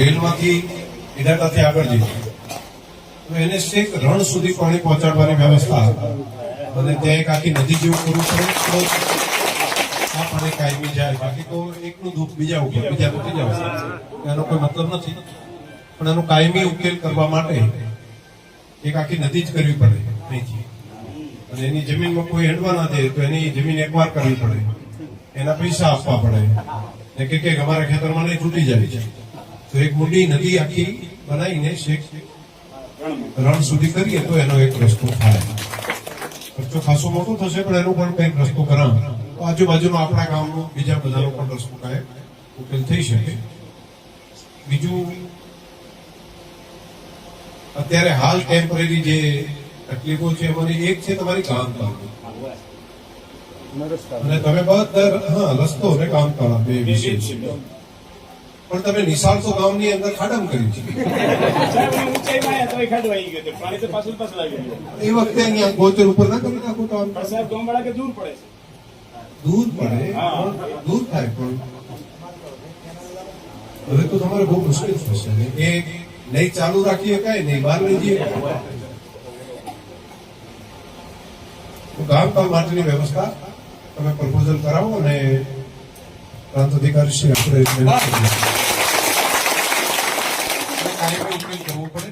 રેલમાંથી ઇડાટાથી આગળ જઈએ. તો એને છેક રણ સુધી પાણી પહોંચાડવાની વ્યવસ્થા અને ત્યાં એક આખી નદી જેવું કરવું પડે તો કાયમી જાય. બાકી તો એકનું દુઃખ બીજા ઉપર, બીજા તો ત્રીજા ઉપર. એનો કોઈ મતલબ નથી. પણ એનો કાયમી ઉકેલ કરવા માટે એક આખી નદી જ કરવી પડે અહીંથી. અને એની જમીનમાં કોઈ હેડવા ના દે, તો એની જમીન એકવાર કરવી પડે. એના પૈસા આપવા પડે. ને કે અમારા ખેતરમાં નહીં તૂટી જાય. છે તો એક મોટી નદી આખી બનાવીને શેખ રણ સુધી કરીએ તો એનો એક રસ્તો થાય. ખર્ચો ખાસો મોટો થશે, પણ એનો પણ કંઈક રસ્તો કરાવ તો આજુબાજુનો આપણા ગામનો બીજા બધાનો પણ રસ્તો કાંઈ ઉકેલ થઈ શકે. બીજું, અત્યારે હાલ ટેમ્પરરી જે તકલીફો છે, એમાંની એક છે તમારી કામ અને તમે બધા, હા, રસ્તો ને કામ કરાવે બે વિશે પણ તમે નિશાળસો ગામની અંદર ખાડમ કર્યું છે. એ વખતે અહીંયા ગોચર ઉપર ના કરી નાખો તો દૂર પડે દૂર પડે. દૂર થાય પણ. હવે તો તમારે બહુ મુશ્કેલ થશે એ નહીં ચાલુ રાખી શકાય નહીં બહાર લઈ જઈએ તો ગામ કામ માટેની વ્યવસ્થા તમે પ્રપોઝલ કરાવો અને પ્રાંત અધિકારી શ્રી આપણે કાયમી ઉકેલ કરવો પડે.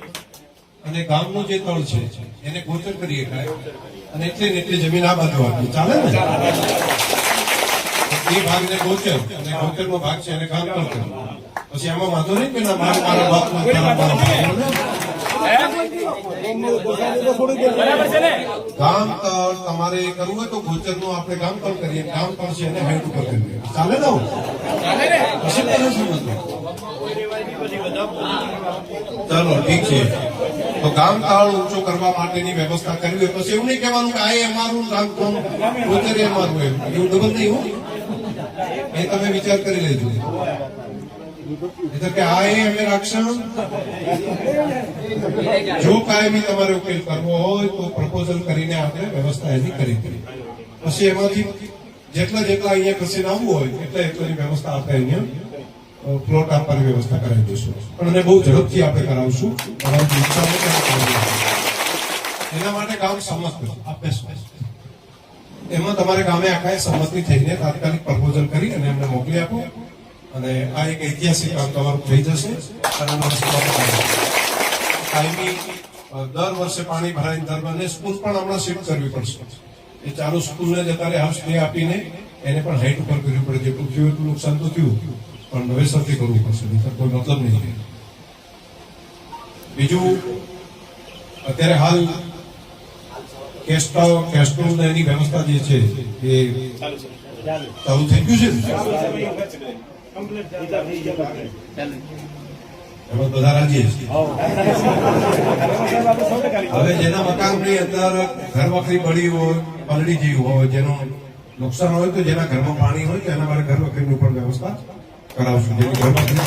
અને ગામનું જે તળ છે, એને ગોચર કરીએ કાંઈ અને એટલે ને એટલી જમીન આ બાજુ આપી ચાલે ને? એ ભાગને ગોચર, અને ગોચરનો ભાગ છે, એને કામ કરતો પછી આમાં વાંધો નહીં ના, મારે મારા બાપનો. ને? તળ તમારે કરવું હોય તો ગોચરનું આપણે કામ પણ કરીએ કામ પણ છે એને હેડ ઉપર કરીએ. ચાલે ને? પછી. ચાલો ઠીક છે. તો ગામ તાળ ઊંચો કરવા માટેની વ્યવસ્થા કરવી હોય પછી એવું નહીં કહેવાનું કે આ એ અમારું ગામ ગોચર એ અમારું એમ એવું ડબલ નહીં હું. એ તમે વિચાર કરી લેજો. કે આ એ અમે રાખશું. જો કાયમી તમારે ઉકેલ કરવો હોય તો પ્રપોઝલ કરીને આપણે વ્યવસ્થા એની કરી કરી પછી એમાંથી જેટલા જેટલા અહીંયા કસીને આવવું હોય, એટલા એટલાની વ્યવસ્થા આપણે અહીંયા પ્લોટ આપવાની વ્યવસ્થા કરાવી દઈશું. પણ એને બહુ ઝડપથી આપણે કરાવશું. એના માટે કામ સમજ આપણે આપે એમાં તમારે ગામે આખા સંમતિ થઈને તાત્કાલિક પ્રપોઝલ કરી અને એમને મોકલી આપો. અને આ એક ઐતિહાસિક કામ તમારું થઈ જશે. અને. કાયમી દર વર્ષે પાણી ભરાઈને ધર્મ અને સ્કૂલ પણ હમણાં શિફ્ટ કરવી પડશે. એ ચાલુ સ્કૂલને જ અત્યારે હાઉસ સ્ટે આપીને એને પણ હાઈટ ઉપર કરવી પડે. જેટલું થયું એટલું નુકસાન તો થયું. પણ નવેસરથી કરવું પડશે. નહીં કોઈ મતલબ નહીં બીજું અત્યારે હાલ કેસ્ટો કેસ્ટો ને એની વ્યવસ્થા જે છે એ ચાલુ થઈ ગયું છે. હવે જેના મકાનની અંદર ઘર વખરી પડી હોય પલડી જેવું હોય જેનું નુકસાન હોય તો જેના ઘરમાં પાણી હોય તો એના માટે ઘર વખરીની પણ વ્યવસ્થા કરાવશું. જેની ઘર વખરી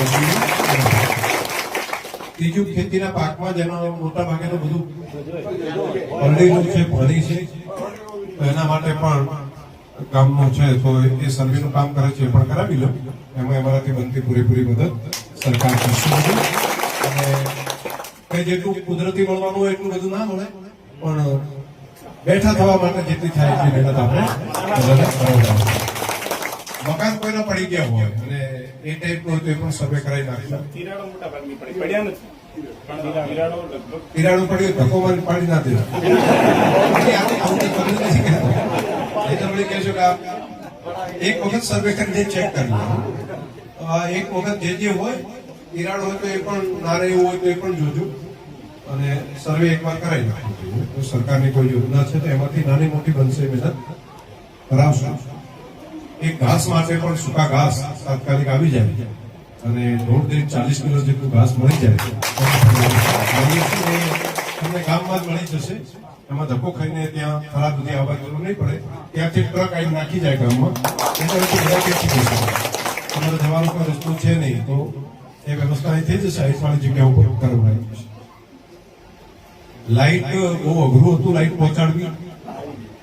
ત્રીજું ખેતીના પાકમાં જેનો મોટા ભાગે તો બધું પલળેલું છે પાણી છે તો એના માટે પણ કામનું છે, તો એ સર્વેનું કામ કરે છે, એ પણ કરાવી લો. એમાં અમારાથી બનતી પૂરેપૂરી મદદ સરકાર કરશે અને કઈ જેટલું કુદરતી મળવાનું હોય એટલું બધું ના મળે, પણ બેઠા થવા માટે જેટલી થાય એટલી મહેનત આપણે મકાન કોઈના પડી ગયા હોય, અને એ ટાઈપનું હોય તો એ પણ સર્વે કરાવી નાખીશું પડ્યા નથી. તિરાડો પડ્યું ધક્કો મારી પાડી ના કે એક વખત સર્વે કરીને ચેક કરી. એક વખત જે જે હોય તિરાડ હોય તો એ પણ ના રહે એવું હોય તો એ પણ જોજો. અને સર્વે એકવાર કરાવી નાખવું. સરકારની કોઈ યોજના છે તો એમાંથી નાની મોટી બનશે મહેનત કરાવશું. એક ઘાસ માટે પણ સૂકા ઘાસ તાત્કાલિક આવી જાય. અને દોઢથી ચાલીસ કિલો જેટલું ઘાસ મળી જાય. તમને ગામમાં જ મળી જશે. એમાં ધક્કો ખાઈને ત્યાં ખરાબ બધી આવવા જરૂર નહીં પડે. ત્યાંથી ટ્રક આવીને નાખી જાય ગામમાં. તમારે જવાનો કોઈ રસ્તો છે નહીં, તો એ વ્યવસ્થા અહીં થઈ જશે. આઈસવાળી જગ્યા ઉપર કરવાની. લાઇટ બહુ અઘરું હતું, લાઈટ પહોંચાડવી.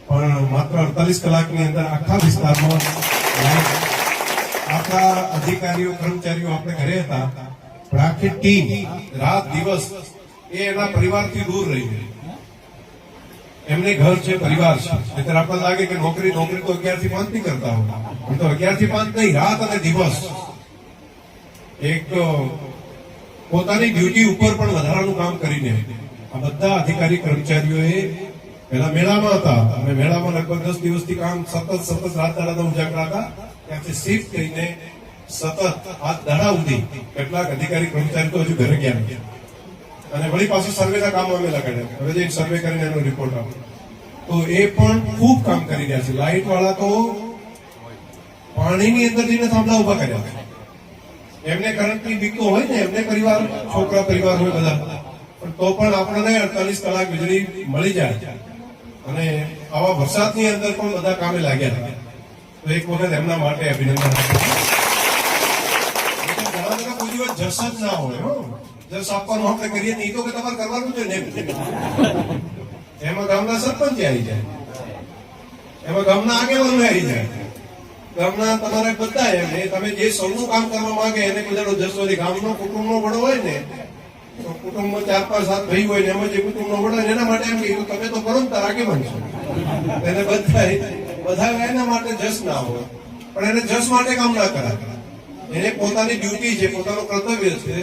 પણ માત્ર અડતાલીસ કલાકની અંદર આખા વિસ્તારમાં લાઈટ આપણા અધિકારીઓ, કર્મચારીઓ આપણે ઘરે હતા. પણ આખી ટીમ રાત દિવસ એ એના પરિવારથી દૂર રહી ગઈ. એમને ઘર છે, પરિવાર છે. નહીંતર આપણને લાગે કે નોકરી નોકરી તો અગિયારથી પાંચ નહીં કરતા હોય. તો અગિયારથી પાંચ નહીં, રાત અને દિવસ. એક પોતાની ડ્યુટી ઉપર પણ વધારાનું કામ કરીને આ બધા અધિકારી, કર્મચારીઓએ પેલા મેળામાં હતા. અમે મેળામાં લગભગ દસ દિવસથી કામ સતત સતત રાત દાડા ઉજાગરા હતા. ત્યાંથી શિફ્ટ કરીને સતત આ દાડા સુધી કેટલાક અધિકારી કર્મચારી તો હજુ ઘરે ગયા નથી. અને વળી પાછું સર્વેના કામ અમે લગાડ્યા. હવે જે સર્વે કરીને એનો રિપોર્ટ આપો. તો એ પણ ખૂબ કામ કરી રહ્યા છે. લાઇટ વાળા તો પાણીની અંદર જઈને થાંભલા ઊભા કર્યા એમને કરંટની બીક હોય ને, એમને પરિવાર, છોકરા પરિવાર હોય બધા. પણ તો પણ આપણને અડતાલીસ કલાક વીજળી મળી જાય. અને આવા વરસાદની અંદર પણ બધા કામે લાગ્યા તો એક વખત એમના માટે અભિનંદન ઘણા બધા કોઈ દિવસ જસ જ ના હોય. જસ આપવાનું આપણે કરીએ ને એ તો કે તમારે કરવાનું છે ને એમાં. ગામના સરપંચ આવી જાય. એમાં ગામના આગેવાનો આવી જાય. ગામના તમારે બધા એમ. એ તમે જે સૌનું કામ કરવા માંગે એને કદાડો જસ હોય ગામનો કુટુંબનો વડો હોય ને, તો કુટુંબમાં ચાર, પાંચ, સાત ભાઈ હોય ને એમાં જે કુટુંબનો વડો હોય એના માટે એમ કહ્યું તમે તો કરો ને તારા આગેવાન છો. એને બધા બધા એના માટે જસ ના હોય, પણ એને જસ માટે કામ ના કરાય. એને પોતાની ડ્યુટી છે, પોતાનું કર્તવ્ય છે,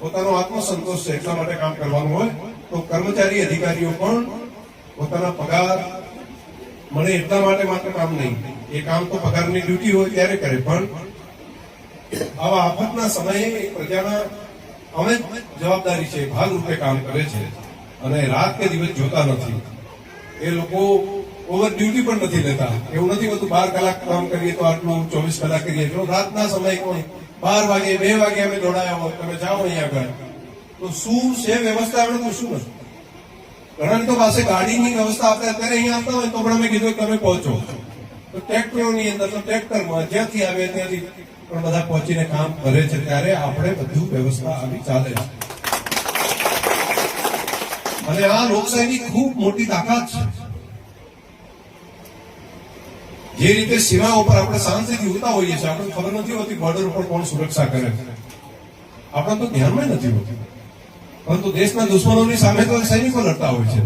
પોતાનો આત્મસંતોષ છે, એટલા માટે કામ કરવાનું હોય, તો કર્મચારી, અધિકારીઓ પણ પોતાના પગાર મળે એટલા માટે માત્ર કામ નહીં, એ કામ તો પગારની ડ્યુટી હોય ત્યારે કરે, પણ આવા આફતના સમયે પ્રજાના અમે જવાબદારી છે, ભાગરૂપે કામ કરે છે. અને રાત કે દિવસ જોતા નથી. એ લોકો ઓવર ડ્યુટી પણ નથી લેતા. એવું નથી હોતું બાર કલાક કામ કરીએ તો આટલું ચોવીસ કલાક કરીએ. જો રાતના સમય કોઈ બાર વાગે, બે વાગે અમે દોડાયા હોય તમે જાઓ અહીંયા આગળ. તો શું છે વ્યવસ્થા? આપણે શું નથી ઘણા તો પાસે ગાડીની વ્યવસ્થા આપણે અત્યારે અહીંયા આવતા હોય તો પણ અમે કીધું કે તમે પહોંચો. તો ટ્રેક્ટરોની અંદર, તો ટ્રેક્ટરમાં જ્યાંથી આવે ત્યાંથી પણ બધા પહોંચીને કામ કરે છે. ત્યારે આપણે બધું વ્યવસ્થા આવી ચાલે છે. અને આ લોકશાહીની ખૂબ મોટી તાકાત છે. જે રીતે સીમા ઉપર આપણે શાંતિથી ઉતા હોઈએ છીએ આપણને ખબર નથી હોતી બોર્ડર ઉપર કોણ સુરક્ષા કરે છે. આપણે તો ધ્યાનમાં નથી હોતું. પરંતુ દેશના દુશ્મનોની સામે તો સૈનિકો લડતા હોય છે.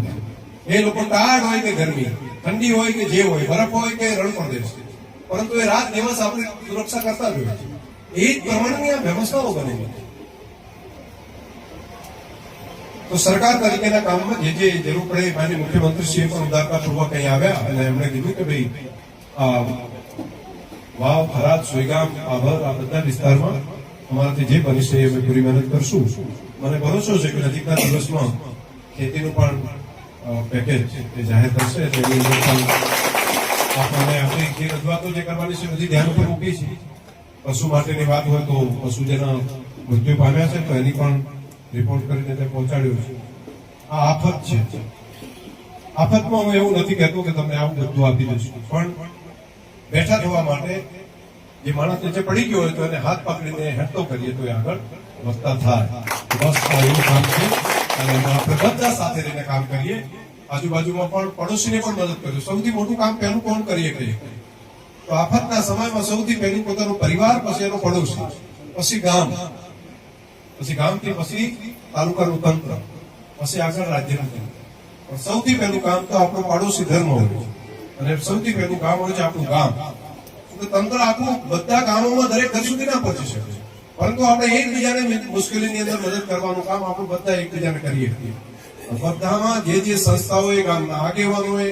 એ લોકો ટાઢ હોય કે ગરમી, ઠંડી હોય કે જે હોય, બરફ હોય કે રણ પ્રદેશ પરંતુ એ રાત દિવસ આપણે સુરક્ષા કરતા જ હોય છે. એ જ પ્રમાણની આ વ્યવસ્થાઓ બનેલી તો સરકાર તરીકેના કામમાં જે જે જરૂર પડે, માન્ય મુખ્યમંત્રીશ્રીએ પણ ઉદારતાપૂર્વક અહીં આવ્યા અને એમણે કીધું કે ભાઈ વાવ થરાદ સોયગામ, આભર આ બધા વિસ્તારમાં અમારાથી જે બની છે અમે પૂરી મહેનત કરશું. મને ભરોસો છે કે નજીકના દિવસમાં ખેતીનું પણ પેકેજ એ જાહેર થશે તેની અંદર પણ આપણને આપણી જે રજૂઆતો જે કરવાની છે બધી ધ્યાન ઉપર મૂકી છે પશુ માટેની વાત હોય તો પશુ જેના મૃત્યુ પામ્યા છે તો એની પણ રિપોર્ટ કરીને તે પહોંચાડ્યું છે. આ આફત છે. આફતમાં હું એવું નથી કહેતો કે તમને આવું બધું આપી દઈશું. પણ બેઠા થવા માટે જે માણસ નીચે પડી ગયો હોય તો એને હાથ પકડીને હેઠતો કરીએ તો એ આગળ વધતા થાય. બસ એવું કામ છે. અને એમાં આપણે બધા સાથે રહીને કામ કરીએ. આજુબાજુમાં પણ પડોશીને પણ મદદ કરીએ. સૌથી મોટું કામ પહેલું કોણ કરીએ કહીએ તો આફતના સમયમાં સૌથી પહેલું પોતાનું પરિવાર, પછી એનો પડોશી, પછી ગામ. પછી ગામથી પછી તાલુકાનું તંત્ર. પછી આગળ રાજ્યનું તંત્ર. સૌથી પહેલું કામ તો આપણો પાડોશી ધર્મ હોય છે અને સૌથી પહેલું ગામ હોય છે આપણું ગામ. તંત્ર આખું બધા ગામોમાં દરેક ઘર સુધી ના પહોંચી શકે. પરંતુ આપણે એકબીજાને મુશ્કેલીની અંદર મદદ કરવાનું કામ આપણે બધા એકબીજાને કરીએ. છીએ બધામાં જે જે સંસ્થાઓએ ગામના આગેવાનોએ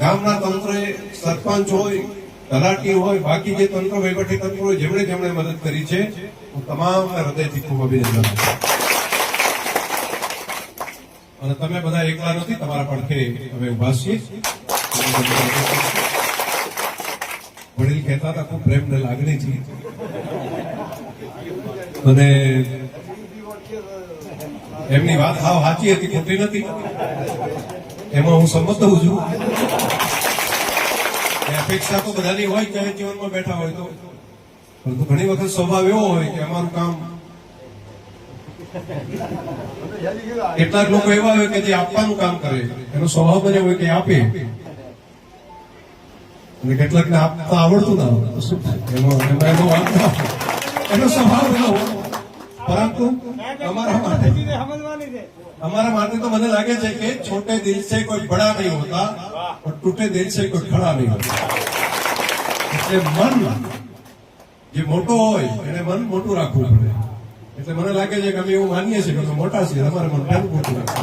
ગામના તંત્રએ, સરપંચ હોય, તલાટી હોય, બાકી જે તંત્ર વહીવટી તંત્ર હોય, જેમણે જેમણે મદદ કરી છે, હું તમામ હૃદયથી ખૂબ અભિનંદન. અને તમે બધા એકલા નથી, તમારા પડખે અમે ઊભા છીએ. વડીલ કહેતા હતા, ખૂબ પ્રેમ ને લાગણી છે. અને એમની વાત હાવ સાચી હતી, ખોટી નથી. એમાં હું સંમત હોઉં છું. અપેક્ષા તો બધાની હોય, ચાહે જીવનમાં બેઠા હોય તો. પરંતુ ઘણી વખત સ્વભાવ એવો હોય કે અમારું કામ કેટલાક લોકો એવા હોય કે જે આપવાનું કામ કરે, એનો સ્વભાવ બને હોય કે આપે. અને કેટલાકને આપતા આવડતું ના હોય. એનો એનો સ્વભાવ એનો પરંતુ અમારા માટે અમારા માટે તો મને લાગે છે કે છોટે દિલ છે કોઈ બડા નહીં હોતા, પણ તૂટે દિલ છે કોઈ ખડા નહીં હોતા. એટલે મન જે મોટો હોય, એને મન મોટું રાખવું પડે. એટલે મને લાગે છે કે અમે એવું માનીએ છીએ કે મોટા છીએ, તમારે મન નાનું મોટું લાગે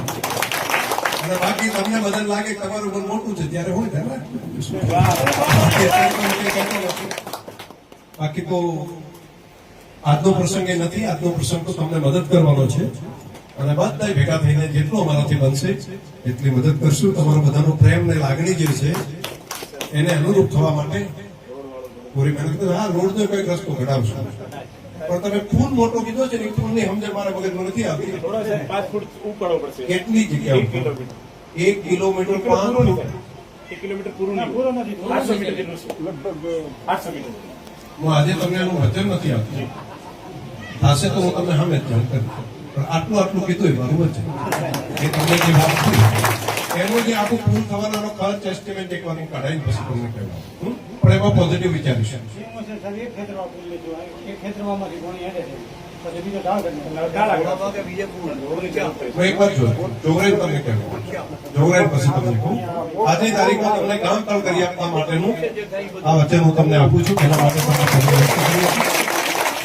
અને બાકી તમને બધા લાગે કે તમારું મન મોટું છે, ત્યારે હોય ને બાકી તો આજનો પ્રસંગ એ નથી, આજનો પ્રસંગ તો તમને મદદ કરવાનો છે. અને બધા ભેગા થઈને જેટલો અમારાથી બનશે, એટલી મદદ કરશું. તમારો બધાનો પ્રેમ ને લાગણી જે છે, એને અનુરૂપ થવા માટે પૂરી મહેનત. હા, રોડનો કંઈક રસ્તો ઘડાવશું પણ તમે ખૂન મોટો કીધો છે ને ખૂનની સમજણ મારા મગજમાં નથી આવતી. પાંચ ફૂટ ઉપાડવો પડશે. કેટલી જગ્યા એક કિલોમીટર. એક કિલોમીટર પાંચ ફૂટ? કિલોમીટર પૂરું નહીં નથી. આઠસો મીટર લગભગ આઠસો મીટર. હું આજે તમને એનું વચન નથી આપતું. થશે તો હું તમને સામે જ જાણ પણ આટલું આટલું કીધું મારું વચન. એ તમને જે વાત કરી એનું જે આખું પૂરું થવાનો ખર્ચ એસ્ટિમેટ એક વાર હું કાઢાઈને પછી તમને કહેવા? પણ એમાં પોઝિટિવ વિચારીશું આજની તારીખમાં તમને કામ પણ કરી આપવા માટેનું આ વચન હું તમને આપું છું. એના માટે તમને.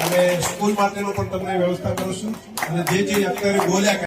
અને સ્કૂલ માટેનું પણ તમને વ્યવસ્થા કરું છું. અને જે જે અત્યારે બોલ્યા